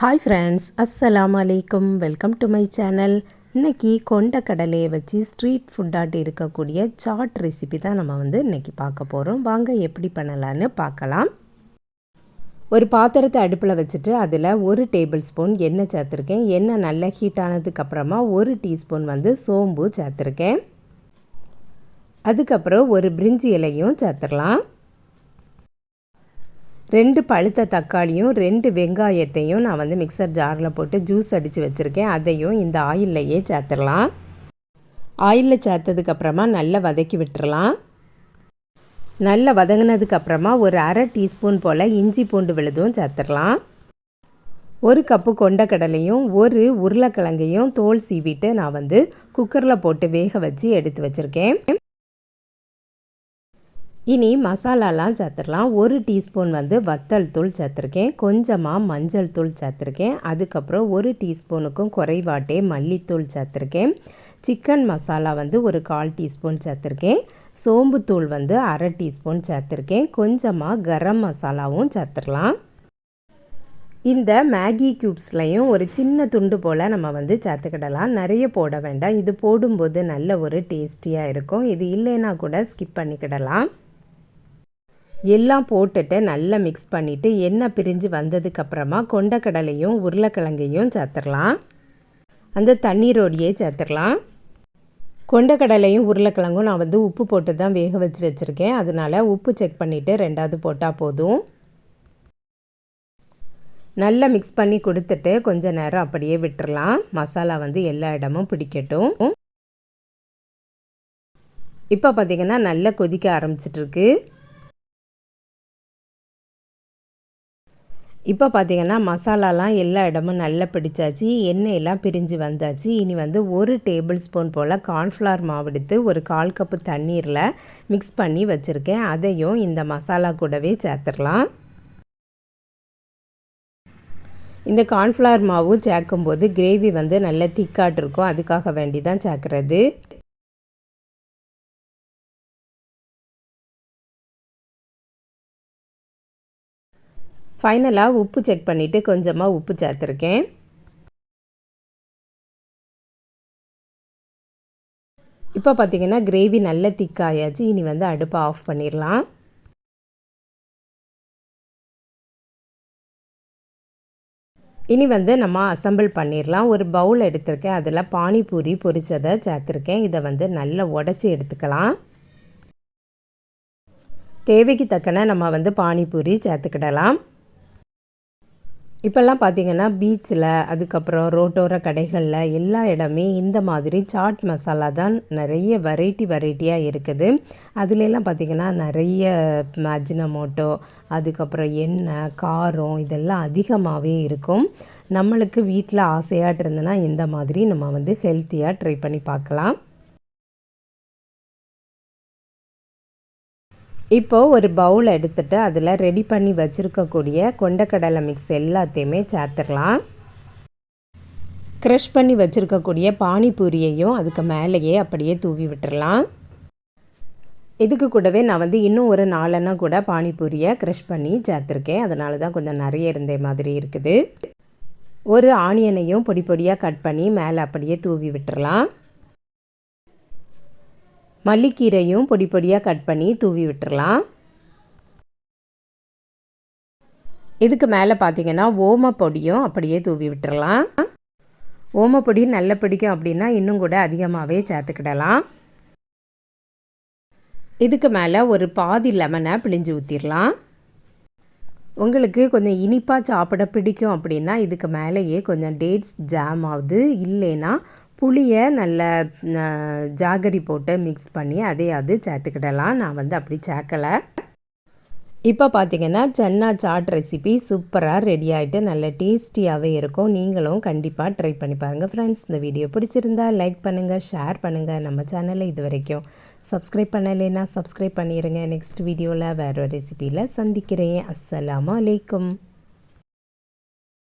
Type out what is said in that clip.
Hi friends அஸ்ஸலாம் அலைக்கும் welcome to my channel இன்றைக்கி கொண்ட கடலையை வச்சு ஸ்ட்ரீட் ஃபுட்டாட்டு இருக்கக்கூடிய சாட் ரெசிபி தான் நம்ம வந்து இன்றைக்கி பார்க்க போகிறோம் வாங்க எப்படி பண்ணலான்னு பார்க்கலாம். ஒரு பாத்திரத்தை அடுப்பில் வச்சுட்டு அதில் ஒரு டேபிள் ஸ்பூன் எண்ணெய் சேர்த்துருக்கேன். எண்ணெய் நல்லா ஹீட் ஆனதுக்கப்புறமா ஒரு டீஸ்பூன் வந்து சோம்பு சேர்த்துருக்கேன். அதுக்கப்புறம் ஒரு பிரிஞ்சி இலையும் சேர்த்துடலாம் ரெண்டு பழுத்த தக்காளியும் ரெண்டு வெங்காயத்தையும் நான் வந்து மிக்சர் ஜாரில் போட்டு ஜூஸ் அடித்து வச்சுருக்கேன். அதையும் இந்த ஆயில்லையே சேர்த்துடலாம். ஆயிலில் சேர்த்ததுக்கப்புறமா நல்லா வதக்கி விட்டுறலாம். நல்லா வதங்கினதுக்கப்புறமா ஒரு அரை டீஸ்பூன் போல் இஞ்சி பூண்டு விழுதும் சேர்த்துடலாம். ஒரு கப்பு கொண்டக்கடலையும் ஒரு உருளைக்கிழங்கையும் தோல் சீவிட்டு நான் வந்து குக்கரில் போட்டு வேக வச்சு எடுத்து வச்சுருக்கேன். இனி மசாலாலாம் சேர்த்துடலாம். ஒரு டீஸ்பூன் வந்து வத்தல் தூள் சேர்த்துருக்கேன். கொஞ்சமாக மஞ்சள் தூள் சேர்த்துருக்கேன். அதுக்கப்புறம் ஒரு டீஸ்பூனுக்கும் குறைவாட்டே மல்லித்தூள் சேர்த்துருக்கேன். சிக்கன் மசாலா வந்து ஒரு கால் டீஸ்பூன் சேர்த்துருக்கேன். சோம்புத்தூள் வந்து அரை டீஸ்பூன் சேர்த்துருக்கேன். கொஞ்சமாக கரம் மசாலாவும் சேர்த்துடலாம். இந்த மேகி க்யூப்ஸ்லையும் ஒரு சின்ன துண்டு போல் நம்ம வந்து சேர்த்துக்கிடலாம். நிறைய போட வேண்டாம். இது போடும்போது நல்ல ஒரு டேஸ்டியாக இருக்கும். இது இல்லைன்னா கூட ஸ்கிப் பண்ணிக்கிடலாம். எல்லாம் போட்டுட்டு நல்லா மிக்ஸ் பண்ணிவிட்டு எண்ணெய் பிரிஞ்சு வந்ததுக்கப்புறமா கொண்டக்கடலையும் உருளைக்கிழங்கையும் சேர்த்துடலாம். அந்த தண்ணீரோடையே சேர்த்துடலாம். கொண்டக்கடலையும் உருளைக்கிழங்கும் நான் வந்து உப்பு போட்டு தான் வேக வச்சு வச்சுருக்கேன். அதனால் உப்பு செக் பண்ணிவிட்டு ரெண்டாவது போட்டால் போதும். நல்லா மிக்ஸ் பண்ணி கொடுத்துட்டு கொஞ்ச நேரம் அப்படியே விட்டுறலாம். மசாலா வந்து எல்லா இடமும் பிடிக்கட்டும். இப்போ பார்த்திங்கன்னா நல்லா கொதிக்க ஆரம்பிச்சிட்ருக்கு இப்போ பார்த்திங்கன்னா மசாலாலாம் எல்லா இடமும் நல்லா பிடிச்சாச்சு எண்ணெயெல்லாம் பிரிஞ்சு வந்தாச்சு. இனி வந்து ஒரு டேபிள் ஸ்பூன் போல் கார்ன்ஃப்ளவர் மாவு எடுத்து ஒரு கால் கப்பு தண்ணீரில் மிக்ஸ் பண்ணி வச்சுருக்கேன். அதையும் இந்த மசாலா கூடவே சேர்த்துடலாம். இந்த கார்ன்ஃப்ளவர் மாவு சேர்க்கும்போது கிரேவி வந்து நல்லா திக்காட்டிருக்கும். அதுக்காக வேண்டி தான் சேர்க்குறது. ஃபைனலாக உப்பு செக் பண்ணிவிட்டு கொஞ்சமாக உப்பு சேர்த்துருக்கேன். இப்போ பார்த்திங்கன்னா கிரேவி நல்ல திக்காயாச்சு இனி வந்து அடுப்பை ஆஃப் பண்ணிடலாம். இனி வந்து நம்ம அசம்பிள் பண்ணிடலாம். ஒரு பவுல் எடுத்திருக்கேன். அதில் பானிபூரி பொரிச்சதை சேர்த்துருக்கேன். இதை வந்து நல்லா உடச்சி எடுத்துக்கலாம். தேவைக்கு தக்கன நம்ம வந்து பானிபூரி சேர்த்துக்கிடலாம். இப்போல்லாம் பார்த்திங்கன்னா பீச்சில் அதுக்கப்புறம் ரோட்டோர கடைகளில் எல்லா இடமே இந்த மாதிரி சாட் மசாலா தான் நிறைய வெரைட்டி வெரைட்டியாக இருக்குது. அதுலெல்லாம் பார்த்திங்கன்னா நிறைய மஜினமோட்டோ அதுக்கப்புறம் எண்ணெய் காரம் இதெல்லாம் அதிகமாகவே இருக்கும். நம்மளுக்கு வீட்டில் ஆசையாக இருந்ததுன்னா இந்த மாதிரி நம்ம வந்து ஹெல்த்தியாக ட்ரை பண்ணி பார்க்கலாம். இப்போது ஒரு பவுல் எடுத்துகிட்டு அதில் ரெடி பண்ணி வச்சுருக்கக்கூடிய கொண்டக்கடலை மிக்ஸ் எல்லாத்தையுமே சேர்த்துக்கலாம். க்ரஷ் பண்ணி வச்சுருக்கக்கூடிய பானிபூரியையும் அதுக்கு மேலேயே அப்படியே தூவி விட்டுடலாம் இதுக்கு கூடவே நான் வந்து இன்னும் ஒரு நாலெண்ணா கூட பானிபூரியை க்ரஷ் பண்ணி சேர்த்துருக்கேன். அதனால தான் கொஞ்சம் நிறைய இருந்த மாதிரி இருக்குது. ஒரு ஆனியனையும் பொடி பொடியாக கட் பண்ணி மேலே அப்படியே தூவி விட்டுறலாம். மல்லிக்கீரையும் பொடி பொடியாக கட் பண்ணி தூவி விட்டுறலாம். இதுக்கு மேலே பார்த்தீங்கன்னா ஓமப்பொடியும் அப்படியே தூவி விட்டுறலாம். ஓமப்பொடி நல்ல பிடிக்கும் அப்படின்னா இன்னும் கூட அதிகமாகவே சேர்த்துக்கிடலாம். இதுக்கு மேலே ஒரு பாதி லெமனை பிழிஞ்சு ஊற்றிடலாம் உங்களுக்கு கொஞ்சம் இனிப்பாக சாப்பிட பிடிக்கும் அப்படின்னா இதுக்கு மேலேயே கொஞ்சம் டேட்ஸ் ஜாம் ஆகுது. இல்லைன்னா புளியை நல்ல ஜாகரி போட்டு மிக்ஸ் பண்ணி அதையாவது சேர்த்துக்கிடலாம். நான் வந்து அப்படி சேர்க்கலை. இப்போ பார்த்தீங்கன்னா சன்னா சாட் ரெசிபி சூப்பராக ரெடி ஆகிட்டு நல்ல டேஸ்டியாகவே இருக்கும். நீங்களும் கண்டிப்பாக ட்ரை பண்ணி பாருங்கள் ஃப்ரெண்ட்ஸ் இந்த வீடியோ பிடிச்சிருந்தா லைக் பண்ணுங்கள் ஷேர் பண்ணுங்கள் நம்ம சேனலை இது வரைக்கும் சப்ஸ்கிரைப் பண்ணலைன்னா சப்ஸ்கிரைப் பண்ணிடுங்க நெக்ஸ்ட் வீடியோவில் வேறு ஒரு ரெசிபியில் சந்திக்கிறேன். அஸ்ஸலாமு அலைக்கும்.